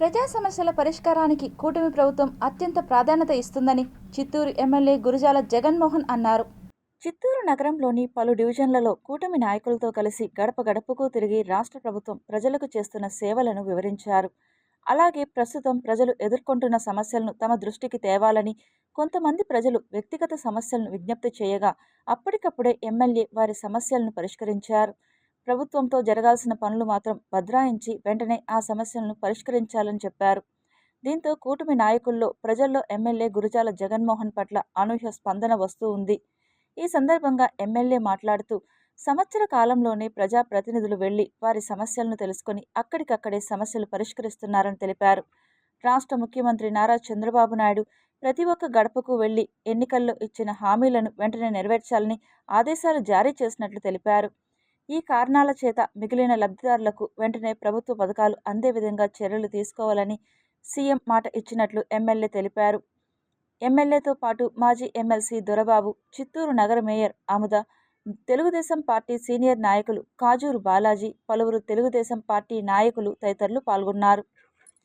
ప్రజా సమస్యల పరిష్కారానికి కూటమి ప్రభుత్వం అత్యంత ప్రాధాన్యత ఇస్తుందని చిత్తూరు ఎమ్మెల్యే గురజాల జగన్మోహన్ అన్నారు. చిత్తూరు నగరంలోని పలు డివిజన్లలో కూటమి నాయకులతో కలిసి గడప గడపకు తిరిగి రాష్ట్ర ప్రభుత్వం ప్రజలకు చేస్తున్న సేవలను వివరించారు. అలాగే ప్రస్తుతం ప్రజలు ఎదుర్కొంటున్న సమస్యలను తమ దృష్టికి తేవాలని కొంతమంది ప్రజలు వ్యక్తిగత సమస్యలను విజ్ఞప్తి చేయగా అప్పటికప్పుడే ఎమ్మెల్యే వారి సమస్యలను పరిష్కరించారు. ప్రభుత్వంతో జరగాల్సిన పనులు మాత్రం భద్రాయించి వెంటనే ఆ సమస్యలను పరిష్కరించాలని చెప్పారు. దీంతో కూటమి నాయకుల్లో ప్రజల్లో ఎమ్మెల్యే గురజాల జగన్మోహన్ పట్ల అనూహ్య స్పందన వస్తూ ఉంది. ఈ సందర్భంగా ఎమ్మెల్యే మాట్లాడుతూ సంవత్సర కాలంలోనే ప్రజా ప్రతినిధులు వెళ్ళి వారి సమస్యలను తెలుసుకొని అక్కడికక్కడే సమస్యలు పరిష్కరిస్తున్నారని తెలిపారు. రాష్ట్ర ముఖ్యమంత్రి నారా చంద్రబాబు నాయుడు ప్రతి ఒక్క గడపకు వెళ్ళి ఎన్నికల్లో ఇచ్చిన హామీలను వెంటనే నెరవేర్చాలని ఆదేశాలు జారీ చేసినట్లు తెలిపారు. ఈ కారణాల చేత మిగిలిన లబ్ధిదారులకు వెంటనే ప్రభుత్వ పథకాలు అందే విధంగా చర్యలు తీసుకోవాలని సీఎం మాట ఇచ్చినట్లు ఎమ్మెల్యే తెలిపారు. ఎమ్మెల్యేతో పాటు మాజీ ఎమ్మెల్సీ దొరబాబు చిత్తూరు నగర mayor Amuda Telugu Desam party senior నాయకులు కాజూరు బాలాజీ పలువురు తెలుగుదేశం పార్టీ నాయకులు తదితరులు పాల్గొన్నారు.